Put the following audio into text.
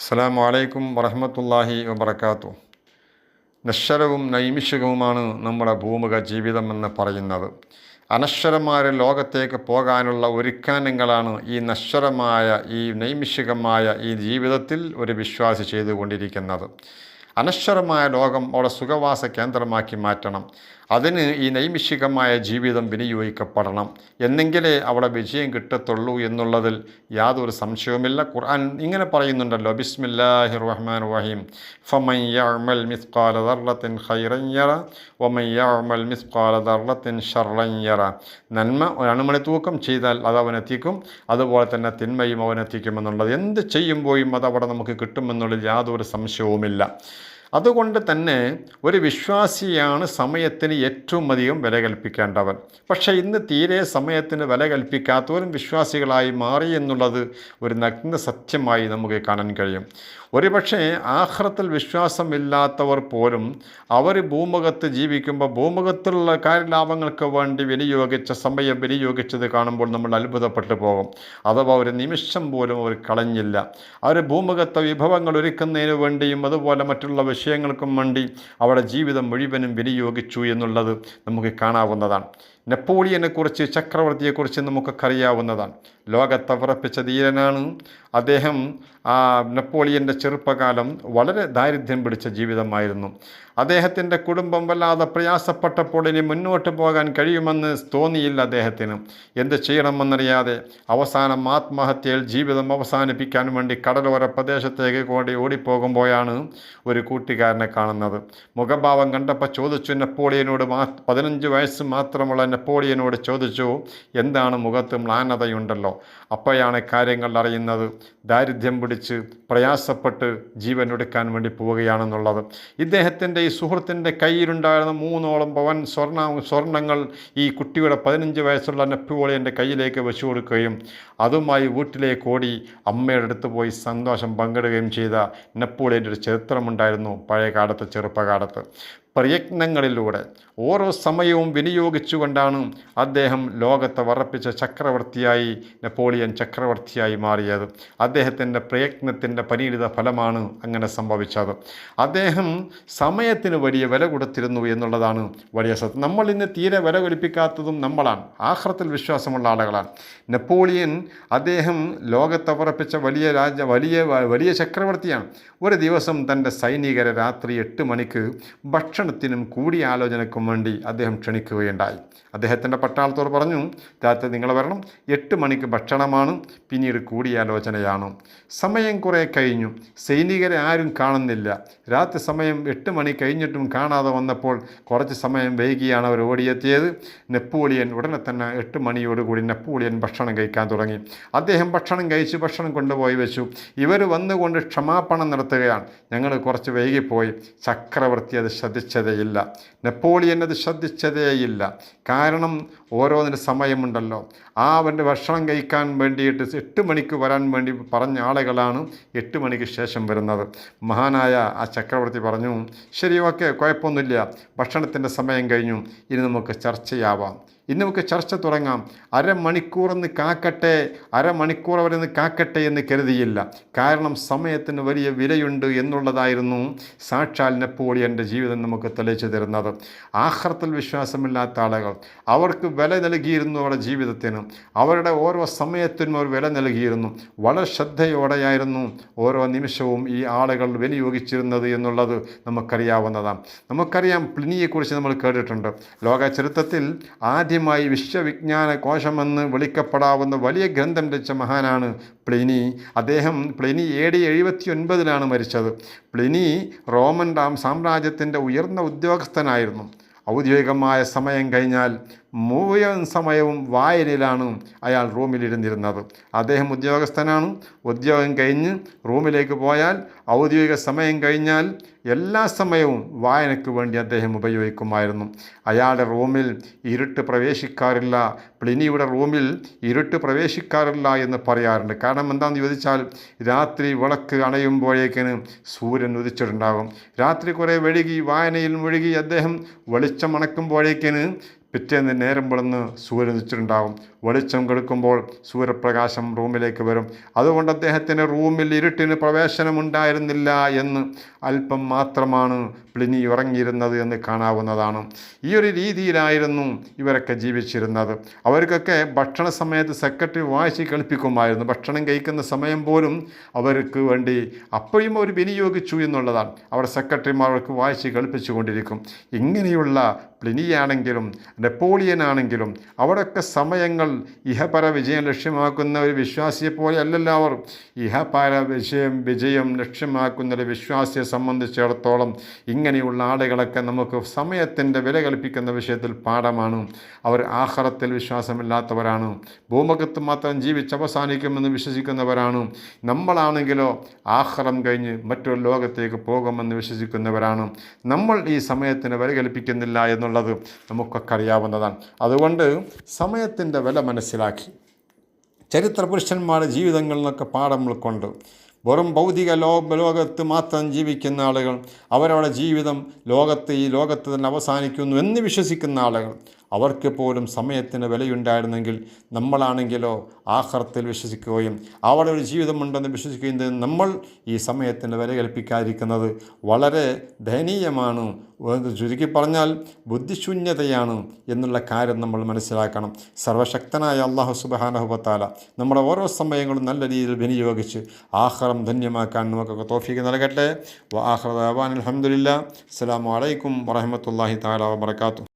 അസ്സാം വലൈക്കും വറഹമത്തല്ലാഹി വബർക്കാത്തു നശ്വരവും നൈമിഷികവുമാണ് നമ്മുടെ ഭൂമുഖ ജീവിതമെന്ന് പറയുന്നത്. അനശ്വരമായ ലോകത്തേക്ക് പോകാനുള്ള ഒരുക്കാനങ്ങളാണ് ഈ നശ്വരമായ ഈ നൈമിഷികമായ ഈ ജീവിതത്തിൽ ഒരു വിശ്വാസി ചെയ്തുകൊണ്ടിരിക്കുന്നത്. അനശ്വരമായ ലോകം അവിടെ സുഖവാസ കേന്ദ്രമാക്കി മാറ്റണം. അതിന് ഈ നൈമിഷികമായ ജീവിതം വിനിയോഗിക്കപ്പെടണം. എന്നെങ്കിലേ അവിടെ വിജയം കിട്ടത്തുള്ളൂ എന്നുള്ളതിൽ യാതൊരു സംശയവുമില്ല. ഖുർആൻ ഇങ്ങനെ പറയുന്നുണ്ടല്ലോ ബിസ്മില്ലാഹി റഹ്മാൻ റഹീം ഫമൻ യഅമൽ മിസ്ഖാല ദർറത്തിൻ ഖൈറൻ യറ വമൻ യഅമൽ മിസ്ഖാല ദർറത്തിൻ ഷർറൻ യറ. നന്മ ഒരു അണുമണി തൂക്കം ചെയ്താൽ അത് അവനെത്തിക്കും അതുപോലെ തന്നെ തിന്മയും അവനെത്തിക്കുമെന്നുള്ളത് എന്ത് ചെയ്യുമ്പോഴും അത് അവിടെ നമുക്ക് കിട്ടുമെന്നുള്ളതിൽ യാതൊരു സംശയവുമില്ല. അതുകൊണ്ട് തന്നെ ഒരു വിശ്വാസിയാണ് സമയത്തിന് ഏറ്റവും അധികം വില കൽപ്പിക്കേണ്ടവൻ. പക്ഷേ ഇന്ന് തീരെ സമയത്തിന് വില കൽപ്പിക്കാത്തവരും വിശ്വാസികളായി മാറി എന്നുള്ളത് ഒരു നഗ്ന സത്യമായി നമുക്ക് കാണാൻ കഴിയും. ഒരുപക്ഷെ ആഹ്റത്തിൽ വിശ്വാസമില്ലാത്തവർ പോലും അവർ ഭൂമുഖത്ത് ജീവിക്കുമ്പോൾ ഭൂമുഖത്തിലുള്ള കാര്യലാഭങ്ങൾക്ക് വേണ്ടി വിനിയോഗിച്ച സമയം വിനിയോഗിച്ചത് കാണുമ്പോൾ നമ്മൾ അത്ഭുതപ്പെട്ടു പോകും. അഥവാ ഒരു നിമിഷം പോലും അവർ കളഞ്ഞില്ല. അവർ ഭൂമുഖത്തെ വിഭവങ്ങൾ ഒരുക്കുന്നതിന് വേണ്ടിയും അതുപോലെ മറ്റുള്ള വിഷയങ്ങൾക്കും വേണ്ടി അവിടെ ജീവിതം മുഴുവനും വിനിയോഗിച്ചു എന്നുള്ളത് നമുക്ക് കാണാവുന്നതാണ്. നെപ്പോളിയനെക്കുറിച്ച് ചക്രവർത്തിയെക്കുറിച്ച് നമുക്കൊക്കെ അറിയാവുന്നതാണ് ലോകത്തെ വിറപ്പിച്ച ധീരനാണ്. അദ്ദേഹം ആ നെപ്പോളിയന്റെ ചെറുപ്പകാലം വളരെ ദാരിദ്ര്യം പിടിച്ച ജീവിതമായിരുന്നു. അദ്ദേഹത്തിന്റെ കുടുംബം വല്ലാതെ പ്രയാസപ്പെട്ടപ്പോൾ ഇനി മുന്നോട്ട് പോകാൻ കഴിയുമെന്ന് തോന്നിയില്ല അദ്ദേഹത്തിന്. എന്ത് ചെയ്യണമെന്നറിയാതെ അവസാനം ആത്മഹത്യയിൽ ജീവിതം അവസാനിപ്പിക്കാൻ വേണ്ടി കടലോര പ്രദേശത്തേക്ക് കൂടി ഓടിപ്പോകുമ്പോഴാണ് ഒരു കൂട്ടുകാരനെ കാണുന്നത്. മുഖഭാവം കണ്ടപ്പോൾ ചോദിച്ചു നെപ്പോളിയനോട് മാ പതിനഞ്ച് വയസ്സ് മാത്രമുള്ള നെപ്പോളിയനോട് ചോദിച്ചു എന്താണ് മുഖത്ത് മ്ലാനതയുണ്ടല്ലോ? അപ്പോഴാണ് കാര്യങ്ങൾ അറിയുന്നത്. ദാരിദ്ര്യം പിടിച്ച് പ്രയാസപ്പെട്ട് ജീവൻ എടുക്കാൻ വേണ്ടി പോവുകയാണെന്നുള്ളത്. ഇദ്ദേഹത്തിന്റെ ഈ സുഹൃത്തിന്റെ കയ്യിലുണ്ടായിരുന്ന മൂന്നോളം പവൻ സ്വർണ സ്വർണങ്ങൾ ഈ കുട്ടിയുടെ പതിനഞ്ച് വയസ്സുള്ള നെപ്പോളിയന്റെ കയ്യിലേക്ക് വെച്ചു കൊടുക്കുകയും അതുമായി വീട്ടിലേക്ക് ഓടി അമ്മയുടെ അടുത്ത് പോയി സന്തോഷം പങ്കിടുകയും ചെയ്ത നെപ്പോളിയന്റെ ഒരു ചരിത്രമുണ്ടായിരുന്നു പഴയ കാലത്ത് ചെറുപ്പകാലത്ത്. പ്രയത്നങ്ങളിലൂടെ ഓരോ സമയവും വിനിയോഗിച്ചുകൊണ്ടാണ് അദ്ദേഹം ലോകത്തെ വറപ്പിച്ച ചക്രവർത്തിയായി നെപ്പോളിയൻ ചക്രവർത്തിയായി മാറിയത്. അദ്ദേഹത്തിന്റെ പ്രയത്നത്തിന്റെ പരിണിത ഫലമാണ് അങ്ങനെ സംഭവിച്ചത്. അദ്ദേഹം സമയത്തിന് വലിയ വില കൊടുത്തിരുന്നു എന്നുള്ളതാണ് വലിയ സത് നമ്മൾ ഇന്ന് തീരെ വില കൽപ്പിക്കാത്തതും നമ്മളാണ്. ആഹ്രത്തിൽ വിശ്വാസമുള്ള ആളുകളാണ്. നെപ്പോളിയൻ അദ്ദേഹം ലോകത്തെ ഉറപ്പിച്ച വലിയ രാജ വലിയ വലിയ ചക്രവർത്തിയാണ്. ഒരു ദിവസം തന്റെ സൈനികരെ രാത്രി എട്ട് മണിക്ക് ഭക്ഷണത്തിനും കൂടിയാലോചനക്കും വേണ്ടി അദ്ദേഹം ക്ഷണിക്കുകയുണ്ടായി. അദ്ദേഹത്തിന്റെ പട്ടാളത്തോട് പറഞ്ഞു രാത്രി നിങ്ങൾ വരണം എട്ട് മണിക്ക് ഭക്ഷണമാണ് പിന്നീട് കൂടിയാലോചനയാണ്. സമയം കുറേ കഴിഞ്ഞു സൈനികരെ ആരും കാണുന്നില്ല. രാത്രി സമയം എട്ട് മണി കഴിഞ്ഞിട്ടും കാണാതെ വന്നപ്പോൾ കുറച്ച് സമയം വൈകിയാണ് അവർ ഓടിയെത്തിയത്. നെപ്പോളിയൻ ഉടനെ തന്നെ എട്ട് മണിയോടുകൂടി നെപ്പോളിയൻ ഭക്ഷണം കഴിക്കാൻ തുടങ്ങി. അദ്ദേഹം ഭക്ഷണം കഴിച്ച് ഭക്ഷണം കൊണ്ടുപോയി വെച്ചു. ഇവർ വന്നുകൊണ്ട് ക്ഷമാപണം നടത്തുകയാണ്. ഞങ്ങൾ കുറച്ച് വൈകിപ്പോയി. ചക്രവർത്തി അത് ശ്രദ്ധിച്ചതേയില്ല. നെപ്പോളിയൻ അത് ശ്രദ്ധിച്ചതേയില്ല. കാരണം ഓരോന്നിന് സമയമുണ്ടല്ലോ. ആ അവന്റെ ഭക്ഷണം കഴിക്കാൻ വേണ്ടിയിട്ട് എട്ട് മണിക്ക് വരാൻ വേണ്ടി പറഞ്ഞ ആളുകളാണ് എട്ട് മണിക്ക് ശേഷം വരുന്നത്. മഹാനായ ആ ചക്രവർത്തി പറഞ്ഞു ശരി ഓക്കെ കുഴപ്പമൊന്നുമില്ല. ഭക്ഷണത്തിന്റെ സമയം കഴിഞ്ഞു. ഇനി നമുക്ക് ചർച്ചയാവാം. ഇന്ന് നമുക്ക് ചർച്ച തുടങ്ങാം. അരമണിക്കൂറൊന്ന് കാക്കട്ടെ അരമണിക്കൂർ അവരൊന്ന് കാക്കട്ടെ എന്ന് കരുതിയില്ല. കാരണം സമയത്തിന് വലിയ വിലയുണ്ട് എന്നുള്ളതായിരുന്നു സാക്ഷാൽ നെപ്പോളിയന്റെ ജീവിതം നമുക്ക് തെളിയിച്ചു തരുന്നത്. ആഹ്രത്തിൽ വിശ്വാസമില്ലാത്ത ആളുകൾ അവർക്ക് വില നൽകിയിരുന്നു അവരുടെ ജീവിതത്തിന്. അവരുടെ ഓരോ സമയത്തിനും അവർ വില നൽകിയിരുന്നു. വളരെ ശ്രദ്ധയോടെയായിരുന്നു ഓരോ നിമിഷവും ഈ ആളുകൾ വിനിയോഗിച്ചിരുന്നത് എന്നുള്ളത് നമുക്കറിയാവുന്നതാണ്. നമുക്കറിയാം പ്ലിനിയെക്കുറിച്ച് നമ്മൾ കേട്ടിട്ടുണ്ട്. ലോക ചരിത്രത്തിൽ ആദ്യം ആദ്യമായി വിശ്വവിജ്ഞാന കോശമെന്ന് വിളിക്കപ്പെടാവുന്ന വലിയ ഗ്രന്ഥം രചിച്ച മഹാനാണ് പ്ലിനി. അദ്ദേഹം പ്ലിനി എ ഡി എഴുപത്തി ഒൻപതിലാണ് മരിച്ചത്. പ്ലിനി റോമൻ സാമ്രാജ്യത്തിന്റെ ഉയർന്ന ഉദ്യോഗസ്ഥനായിരുന്നു. ഔദ്യോഗികമായ സമയം കഴിഞ്ഞാൽ മുഴുവൻ സമയവും വായനയിലാണ് അയാൾ റൂമിലിരുന്നിരുന്നത്. അദ്ദേഹം ഉദ്യോഗസ്ഥനാണ്. ഉദ്യോഗം കഴിഞ്ഞ് റൂമിലേക്ക് പോയാൽ ഔദ്യോഗിക സമയം കഴിഞ്ഞാൽ എല്ലാ സമയവും വായനയ്ക്ക് വേണ്ടി അദ്ദേഹം ഉപയോഗിക്കുമായിരുന്നു. അയാളുടെ റൂമിൽ ഇരുട്ട് പ്രവേശിക്കാറില്ല. പ്ലിനിയുടെ റൂമിൽ ഇരുട്ട് പ്രവേശിക്കാറില്ല എന്ന് പറയാറുണ്ട്. കാരണം എന്താണെന്ന് ചോദിച്ചാൽ രാത്രി വിളക്ക് അണയുമ്പോഴേക്കിന് സൂര്യൻ ഉദിച്ചിട്ടുണ്ടാകും. രാത്രി കുറേ വെഴുകി വായനയിൽ മുഴുകി അദ്ദേഹം വെളിച്ചം അണക്കുമ്പോഴേക്കിന് പിറ്റേന്ന് നേരം വിളന്ന് സൂര്യൻ ഉദിച്ചിട്ടുണ്ടാകും വെളിച്ചം കെടുക്കുമ്പോൾ സൂര്യപ്രകാശം റൂമിലേക്ക് വരും. അതുകൊണ്ട് അദ്ദേഹത്തിന് റൂമിൽ ഇരുട്ടിന് പ്രവേശനമുണ്ടായിരുന്നില്ല എന്ന് അല്പം മാത്രമാണ് പ്ലിനി ഉറങ്ങിയിരുന്നത് എന്ന് കാണാവുന്നതാണ്. ഈ ഒരു രീതിയിലായിരുന്നു ഇവരൊക്കെ ജീവിച്ചിരുന്നത്. അവർക്കൊക്കെ ഭക്ഷണ സമയത്ത് സെക്രട്ടറി വായിച്ച് കളിപ്പിക്കുമായിരുന്നു. ഭക്ഷണം കഴിക്കുന്ന സമയം പോലും അവർക്ക് വേണ്ടി അപ്പോഴും അവർ വിനിയോഗിച്ചു എന്നുള്ളതാണ്. അവർ സെക്രട്ടറിമാർക്ക് വായിച്ച് കളിപ്പിച്ചു കൊണ്ടിരിക്കും ഇങ്ങനെയുള്ള പ്ലിനിയാണെങ്കിലും നെപ്പോളിയൻ ആണെങ്കിലും അവിടെയൊക്കെ സമയങ്ങൾ ഇഹപര വിജയം ലക്ഷ്യമാക്കുന്ന ഒരു വിശ്വാസിയെ പോലെ അല്ലല്ലോ അവർ. ഇഹപര വിജയം വിജയം ലക്ഷ്യമാക്കുന്ന ഒരു വിശ്വാസിയെ സംബന്ധിച്ചിടത്തോളം ഇങ്ങനെയുള്ള ആളുകളൊക്കെ നമുക്ക് സമയത്തിന്റെ വില കൽപ്പിക്കുന്ന വിഷയത്തിൽ പാഠമാണ്. അവർ ആഹ്റത്തിൽ വിശ്വാസമില്ലാത്തവരാണ്. ഭൂമുഖത്ത് മാത്രം ജീവിച്ച് അവസാനിക്കുമെന്ന് വിശ്വസിക്കുന്നവരാണ്. നമ്മളാണെങ്കിലോ ആഹ്റം കഴിഞ്ഞ് മറ്റൊരു ലോകത്തേക്ക് പോകുമെന്ന് വിശ്വസിക്കുന്നവരാണ്. നമ്മൾ ഈ സമയത്തിന് വില കൽപ്പിക്കുന്നില്ല എന്നുള്ളത് നമുക്കൊക്കെ അറിയാവുന്നതാണ്. അതുകൊണ്ട് സമയത്തിന്റെ വില മനസ്സിലാക്കി. ചരിത്ര പുരുഷന്മാരുടെ ജീവിതങ്ങളിൽ നിന്നൊക്കെ പാഠം ഉൾക്കൊണ്ട് വെറും ഭൗതിക ലോ ലോകത്ത് മാത്രം ജീവിക്കുന്ന ആളുകൾ അവരവരുടെ ജീവിതം ലോകത്ത് ഈ ലോകത്ത് തന്നെ അവസാനിക്കുന്നു എന്ന് വിശ്വസിക്കുന്ന ആളുകൾ. അവർക്ക് പോലും സമയത്തിന് വിലയുണ്ടായിരുന്നെങ്കിൽ നമ്മളാണെങ്കിലോ ആഹ്റത്തിൽ വിശ്വസിക്കുകയും അവിടെ ഒരു ജീവിതമുണ്ടെന്ന് വിശ്വസിക്കുകയും നമ്മൾ ഈ സമയത്തിന് വില കൽപ്പിക്കാതിരിക്കുന്നത് വളരെ ദയനീയമാണ് ചുരുക്കി പറഞ്ഞാൽ ബുദ്ധിശൂന്യതയാണ് എന്നുള്ള കാര്യം നമ്മൾ മനസ്സിലാക്കണം. സർവശക്തനായ അള്ളാഹു സുബാനഹുബത്താല നമ്മുടെ ഓരോ സമയങ്ങളും നല്ല രീതിയിൽ വിനിയോഗിച്ച് ആഹ്റം ധന്യമാക്കാൻ നമുക്കൊക്കെ തോഫിക്ക് നൽകട്ടെ. ആഹ്റദാൻ അലഹമുല്ല അസ്സാം വലൈക്കും വറഹമത്തല്ലാഹി താല വാബർക്കാത്തു